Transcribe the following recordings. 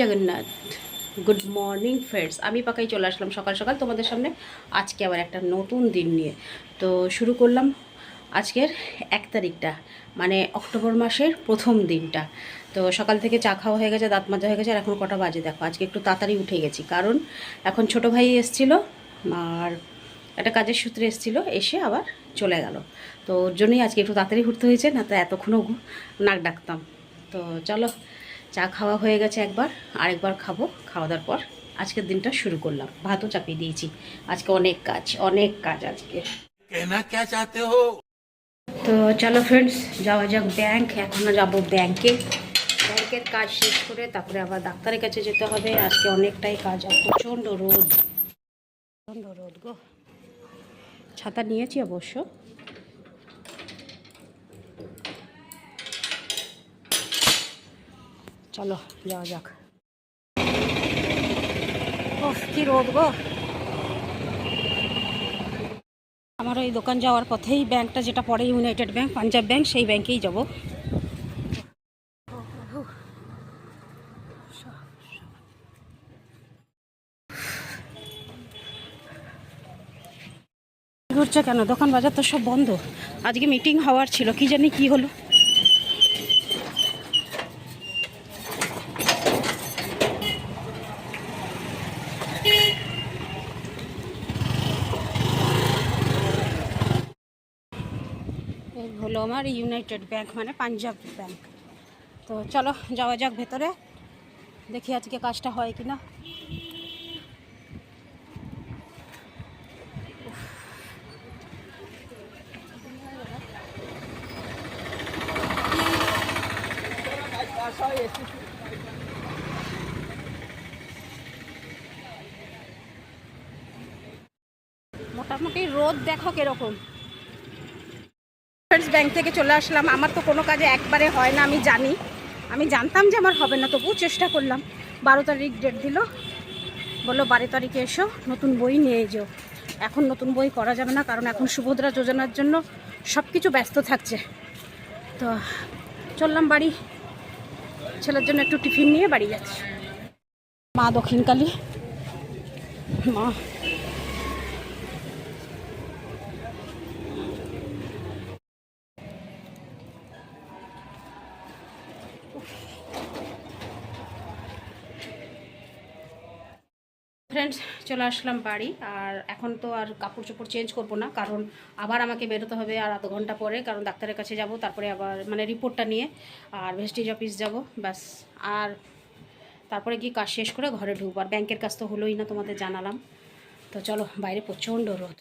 Jagannath. Good morning friends আমি পাকাই চলে আসলাম সকাল সকাল তোমাদের সামনে। আজকে আবার একটা নতুন দিন নিয়ে। তো শুরু করলাম আজকের এক তারিখটা মানে অক্টোবর মাসের প্রথম দিনটা। তো সকাল থেকে চা খাওয়া হয়ে গেছে, দাঁত মাজা হয়ে গেছে, আর এখন কটা বাজে দেখো। আজকে একটু তাড়াতাড়ি উঠে গেছি, কারণ এখন ছোট ভাই এসেছিল, আর একটা কাজের সূত্রে এসেছিল, এসে আবার চলে গেল। তো ওর জন্যই আজকে একটু তাড়াতাড়ি উঠতে হয়েছে, না তো এতক্ষণও নাক ডাকতাম। তো চলো চা খাওয়া হয়ে গেছে একবার আরেকবার খাব খাওয়া দাওয়ার পর। আজকের দিনটা শুরু করলাম ভাতও চাপিয়ে দিয়েছি। আজকে অনেক কাজ অনেক কাজ আজকে। তো চলো ফ্রেন্ডস যাওয়া যাক ব্যাংক এখনও যাব ব্যাংকে ব্যাংকের কাজ শেষ করে তারপরে আবার ডাক্তারের কাছে যেতে হবে। আজকে অনেকটাই কাজ প্রচণ্ড রোদ। প্রচণ্ড রোদ গো। ছাতা নিয়েছি অবশ্য। চলো, যাওয়া যাক। ওহ, কি রোদ গো। আমার ওই দোকান যাওয়ার পথেই ব্যাংকটা যেটা পড়ে ইউনাইটেড ব্যাংক পাঞ্জাব ব্যাংক সেই ব্যাংকেই যাব। ঘুরছে কেন? দোকান বাজার তো সব বন্ধ। আজকে মিটিং হওয়ার ছিল, কি জানি কি হলো। এই হলো আমার ইউনাইটেড ব্যাংক মানে পাঞ্জাব ব্যাংক তো চলো, যাওয়া যাক ভেতরে। দেখি আজকে কাজটা হয় কি না মোটামুটি রোদ দেখো কীরকম। ফ্রেন্ডস ব্যাংক থেকে চলে আসলাম। আমার তো কোনো কাজে একবারে হয় না, আমি জানি। আমি জানতাম যে আমার হবে না, তবুও চেষ্টা করলাম। বারো তারিখ ডেট দিল। বলল, বারো তারিখে এসো, নতুন বই নিয়ে যেও। এখন নতুন বই করা যাবে না, কারণ এখন সুভদ্রা যোজনার জন্য সব কিছু ব্যস্ত থাকছে। তো চললাম বাড়ি। ছেলের জন্য একটু টিফিন নিয়ে বাড়ি যাচ্ছি। মা দক্ষিণকালী। মা ফ্রেন্ডস চলে আসলাম বাড়ি। আর এখন তো আর কাপড় চোপড় চেঞ্জ করব না, কারণ আবার আমাকে বেরোতে হবে আর আধ ঘণ্টা পরে, কারণ ডাক্তারের কাছে যাব, তারপরে আবার মানে রিপোর্টটা নিয়ে আর ভেস্টিজ অফিস যাব, ব্যাস। আর তারপরে গিয়ে কাজ শেষ করে ঘরে ঢুকবো। আর ব্যাংকের কাজ তো হলোই না তোমাদের জানালাম। তো চলো, বাইরে প্রচণ্ড রোদ।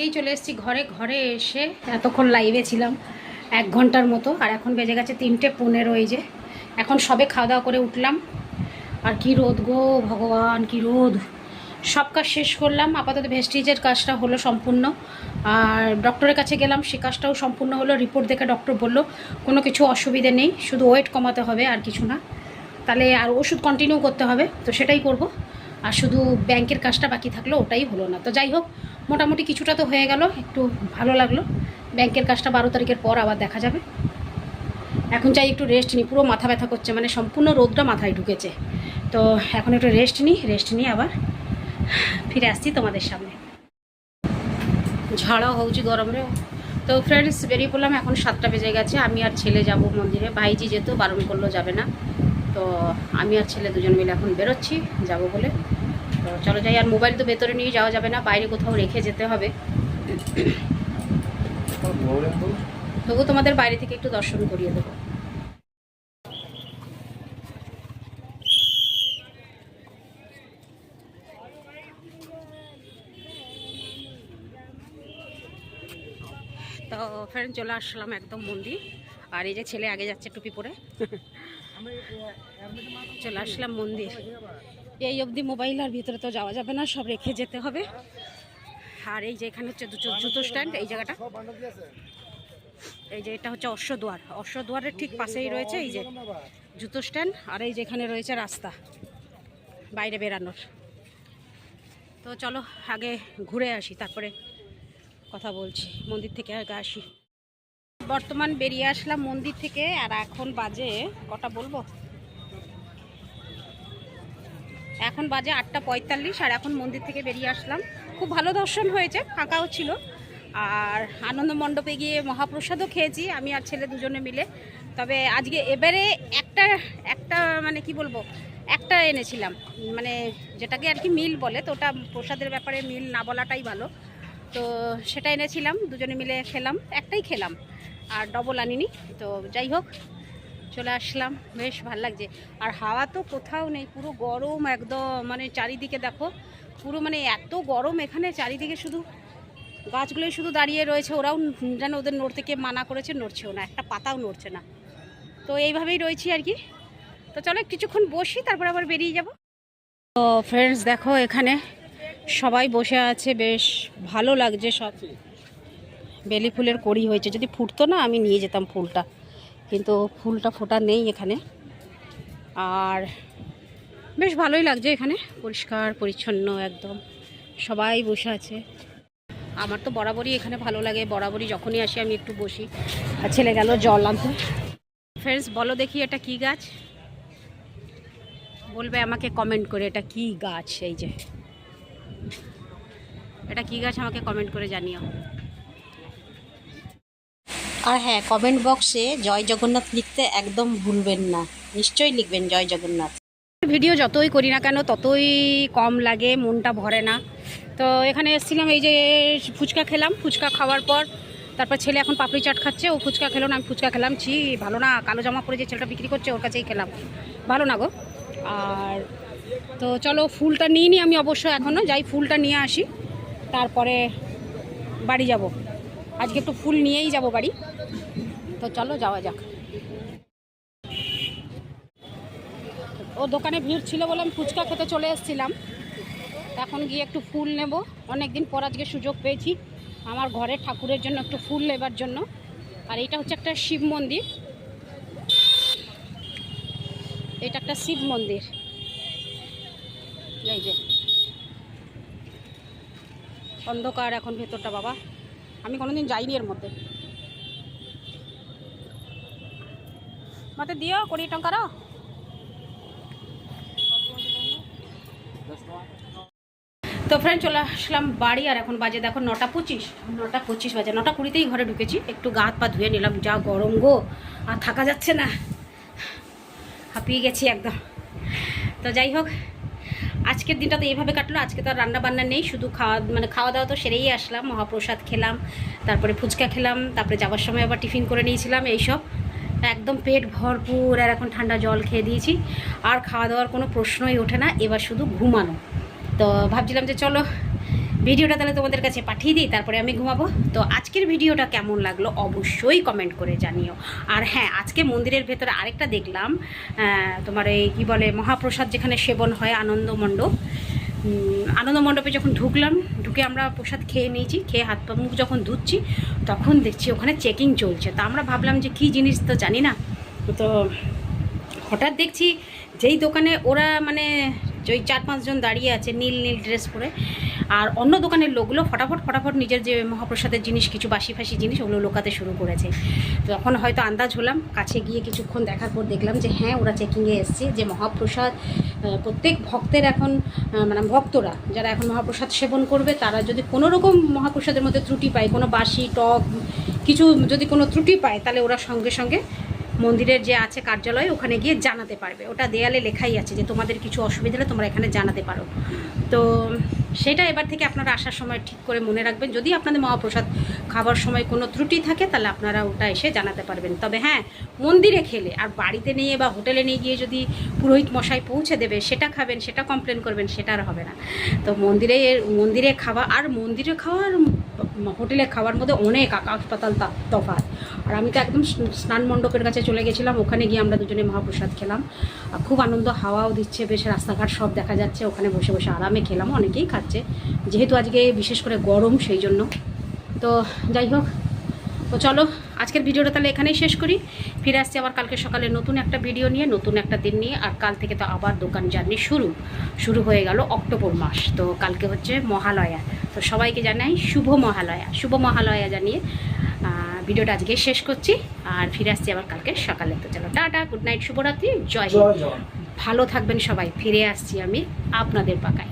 আগেই চলে এসেছি ঘরে ঘরে এসে এতক্ষণ লাইভে ছিলাম, এক ঘণ্টার মতো, আর এখন বেজে গেছে তিনটে পনেরো এই যে। এখন সবে খাওয়া দাওয়া করে উঠলাম। আর কি রোদ গো ভগবান, কি রোদ। সব কাজ শেষ করলাম, আপাতত ভেস্টিজের কাজটা হলো সম্পূর্ণ। আর ডক্টরের কাছে গেলাম, সে কাজটাও সম্পূর্ণ হলো। রিপোর্ট দেখে ডক্টর বলল, কোনো কিছু অসুবিধে নেই, শুধু ওয়েট কমাতে হবে, আর কিছু না। তাহলে আর ওষুধ কন্টিনিউ করতে হবে, তো সেটাই করব। আর শুধু ব্যাংকের কাজটা বাকি থাকল, ওটাই হলো না। তো যাই হোক, মোটামুটি কিছুটা তো হয়ে গেল, একটু ভালো লাগল। ব্যাংকের কাজটা বারো তারিখের পর আবার দেখা যাবে। এখন চাই একটু রেস্ট নিই, পুরো মাথা ব্যথা করছে মানে সম্পূর্ণ রোদটা মাথায় ঢুকেছে। তো এখন একটু রেস্ট নিই রেস্ট নিয়ে আবার ফিরে আসছি তোমাদের সামনে। ঝাড়া হଉଛି গরমরে তো ফ্রেন্ডস বেরিয়ে পড়লাম, এখন সাতটা বেজে গেছে। আমি আর ছেলে যাব মন্দিরে। ভাইজি যেত বারণ করল, যাবে না। তো আমি আর ছেলে দুজন মিলে এখন বেরোচ্ছি, যাব বলে। তো চলো যাই, আর মোবাইল তো ভেতরে নিয়ে যাওয়া যাবে না, বাইরে কোথাও রেখে যেতে হবে। তবু তোমাদের বাইরে থেকে একটু দর্শন করিয়ে দেবো। তো ফ্রেন্ড চলে আসলাম একদম মন্দির, আর এই যে ছেলে আগে যাচ্ছে টুপি পরে। চলে আসলাম মন্দির। এই অবধি মোবাইল আর ভিতরে তো যাওয়া যাবে না, সব রেখে যেতে হবে। আর এই যে এখানে হচ্ছে জুতো স্ট্যান্ড, এই জায়গাটা। এই যে এটা হচ্ছে অশ্বদুয়ার। অশ্বদুয়ারের ঠিক পাশেই রয়েছে এই যে জুতো স্ট্যান্ড, আর এই যেখানে রয়েছে রাস্তা, বাইরে বেরানোর। তো চলো, আগে ঘুরে আসি, তারপরে কথা বলছি, মন্দির থেকে আগে আসি। বর্তমান বেরিয়ে আসলাম মন্দির থেকে, আর এখন বাজে কটা বলব? এখন বাজে আটটা পঁয়তাল্লিশ, আর এখন মন্দির থেকে বেরিয়ে আসলাম। খুব ভালো দর্শন হয়েছে, ফাঁকাও ছিল। আর আনন্দ মণ্ডপে গিয়ে মহাপ্রসাদও খেয়েছি, আমি আর ছেলে দুজনে মিলে। তবে আজকে এবারে একটা একটা মানে কি বলব, একটা এনেছিলাম। মানে যেটাকে আর কি মিল বলে, তো ওটা প্রসাদের ব্যাপারে মিল না বলাটাই ভালো। তো সেটা এনেছিলাম, দুজনে মিলে খেলাম, একটাই খেলাম। আর ডবল আনিনি। তো যাই হোক, চলে আসলাম। বেশ ভালো লাগছে। আর হাওয়া তো কোথাও নেই, পুরো গরম একদম। মানে চারিদিকে দেখো, পুরো মানে এত গরম এখানে চারিদিকে শুধু। গাছগুলোই শুধু দাঁড়িয়ে রয়েছে। ওরাও যেন ওদের নড়তে কে মানা করেছে, নড়ছেও না। একটা পাতাও নড়ছে না। তো এইভাবেই রয়েছি আর কি। তো চলো কিছুক্ষণ বসি, তারপর আবার বেরিয়ে যাব। তো ফ্রেন্ডস দেখো এখানে সবাই বসে আছে। বেশ ভালো লাগছে সব। বেলি ফুলের কড়ি হয়েছে। যদি ফুটতো না, আমি নিয়ে যেতাম ফুলটা। কিন্তু ফুলটা ফোটা নেই এখানে। আর বেশ ভালোই লাগছে এখানে। পরিষ্কার, পরিচ্ছন্ন একদম। সবাই বসে আছে। আমার তো বরাবরই এখানে ভালো লাগে। বরাবরই যখনই আসি, আমি একটু বসি। আর ছেলে গেল জল আনতে। ফ্রেন্ডস বলো দেখি এটা কি গাছ? বলবে আমাকে কমেন্ট করে এটা কি গাছ এই যে। এটা কি গাছ আমাকে কমেন্ট করে জানিও। আর হ্যাঁ কমেন্ট বক্সে জয় জগন্নাথ লিখতে একদম ভুলবেন না। নিশ্চয়ই লিখবেন জয় জগন্নাথ। ভিডিও যতই করি না কেন, ততই কম লাগে, মনটা ভরে না। তো এখানে এসেছিলাম, এই যে ফুচকা খেলাম, ফুচকা খাওয়ার পর তারপর ছেলে এখন পাপড়ি চাট খাচ্ছে, ও ফুচকা খেলো না, আমি ফুচকা খেলাম। ছি, ভালো না, কালো জামা পরে যে ছেলেটা বিক্রি করছে, ওর কাছেই খেলাম। ভালো না গো। আর তো চলো, ফুলটা নিয়ে নিই আমি অবশ্য এখনও যাই ফুলটা নিয়ে আসি, তারপরে বাড়ি যাব। আজকে একটু ফুল নিয়েই যাব বাড়ি। তো চলো যাওয়া যাক। ও দোকানে ভিড় ছিল বলে আমি ফুচকা খেতে চলে এসেছিলাম। এখন গিয়ে একটু ফুল নেব। অনেক দিন পর আজকে সুযোগ পেয়েছি। আমার ঘরে ঠাকুরের জন্য একটু ফুল নেবার জন্য। আর এটা হচ্ছে একটা শিব মন্দির। এটা একটা শিব মন্দির। এই যে। অন্ধকার এখন ভেতরটা, বাবা। আমি কোনোদিন যাইনি এর মধ্যে। মতে দিও কোড়ি টঙ্কার তো ফ্রেন্ড চলে আসলাম বাড়ি, আর এখন বাজে দেখো নটা পঁচিশ। নটা পঁচিশ বাজে, নটা কুড়িতেই ঘরে ঢুকেছি। একটু গা হাত পা ধুয়ে নিলাম, যা গরম গো। আর থাকা যাচ্ছে না। হাঁপিয়ে গেছি একদম। তো যাই হোক আজকের দিনটা তো এইভাবে কাটলো, আজকে তো আর রান্নাবান্না নেই, শুধু খাওয়া মানে খাওয়া দাওয়া তো সেরেই আসলাম, মহাপ্রসাদ খেলাম, তারপরে ফুচকা খেলাম, তারপরে যাওয়ার সময় আবার টিফিন করে নিয়েছিলাম, এইসব। একদম পেট ভরপুর, আর এখন ঠান্ডা জল খেয়ে দিয়েছি, আর খাওয়া দাওয়ার কোনো প্রশ্নই ওঠে না, এবার শুধু ঘুমানো। তো ভাবছিলাম যে চলো ভিডিওটা তাহলে তোমাদের কাছে পাঠিয়ে দিই, তারপরে আমি ঘুমাবো। তো আজকের ভিডিওটা কেমন লাগল অবশ্যই কমেন্ট করে জানিও। আর হ্যাঁ আজকে মন্দিরের ভেতরে আরেকটা দেখলাম তোমার এই কী বলে মহাপ্রসাদ যেখানে সেবন হয় আনন্দ মণ্ডপ। আনন্দ মণ্ডপে যখন ঢুকলাম, ঢুকে আমরা প্রসাদ খেয়ে নিয়েছি, খেয়ে হাত পা মুখ যখন ধুচ্ছি, তখন দেখছি ওখানে চেকিং চলছে। তা আমরা ভাবলাম যে কী জিনিস তো জানি না। তো হঠাৎ দেখছি যেই দোকানে ওরা মানে ওই চার পাঁচজন দাঁড়িয়ে আছে, নীল নীল ড্রেস পরে। আর অন্য দোকানের লোকগুলো ফটাফট ফটাফট নিজের যে মহাপ্রসাদের জিনিস, কিছু বাসি ফাসি জিনিস, ওগুলো লোকাতে শুরু করেছে। তখন হয়তো আন্দাজ হলাম, কাছে গিয়ে কিছুক্ষণ দেখার পর দেখলাম যে হ্যাঁ ওরা চেকিংয়ে এসছে যে মহাপ্রসাদ প্রত্যেক ভক্তের এখন মানে ভক্তরা যারা এখন মহাপ্রসাদ সেবন করবে, তারা যদি কোনো রকম মহাপ্রসাদের মধ্যে ত্রুটি পায়, কোনো বাসি টক, কিছু যদি কোনো ত্রুটি পায়, তাহলে ওরা সঙ্গে সঙ্গে মন্দিরের যে আছে কার্যালয়, ওখানে গিয়ে জানাতে পারবে। ওটা দেয়ালে লেখাই আছে যে তোমাদের কিছু অসুবিধা হলে তোমরা এখানে জানাতে পারো। তো সেটা এবার থেকে আপনারা আসার সময় ঠিক করে মনে রাখবেন। যদি আপনাদের মহাপ্রসাদ খাবার সময় কোনো ত্রুটি থাকে, তাহলে আপনারা ওটা এসে জানাতে পারবেন। তবে হ্যাঁ মন্দিরে খেলে, আর বাড়িতে নিয়ে বা হোটেলে নিয়ে গিয়ে যদি পুরোহিত মশাই পৌঁছে দেবে, সেটা খাবেন, সেটা কমপ্লেন করবেন, সেটা আর হবে না। তো মন্দিরে মন্দিরে খাওয়া, আর মন্দিরে খাওয়া আর হোটেলে খাওয়ার মধ্যে অনেক আকাশ পাতাল তা- তফাৎ। আর আমি তো একদম স্নান মণ্ডপের কাছে চলে গেছিলাম, ওখানে গিয়ে আমরা দুজনে মহাপ্রসাদ খেলাম। খুব আনন্দ, হাওয়াও দিচ্ছে, বেশ রাস্তাঘাট সব দেখা যাচ্ছে, ওখানে বসে বসে আরামে খেলাম, অনেকেই খাচ্ছে। যেহেতু আজকে বিশেষ করে গরম, সেই জন্য। তো যাই হোক, তো চলো, আজকের ভিডিওটা তাহলে এখানেই শেষ করি। ফিরে আসছি আবার কালকে সকালে নতুন একটা ভিডিও নিয়ে, নতুন একটা দিন নিয়ে, আর কাল থেকে তো আবার দোকান জার্নি শুরু। শুরু হয়ে গেল অক্টোবর মাস, তো কালকে হচ্ছে মহালয়া। তো সবাইকে জানাই শুভ মহালয়া শুভ মহালয়া জানিয়ে ভিডিওটা আজকে শেষ করছি আর ফিরে আসছি আবার কালকে সকালে। তো চলো টাটা গুড নাইট শুভরাত্রি জয় হিন্দ। ভালো থাকবেন সবাই ফিরে আসছি আমি আপনাদের পাকায়।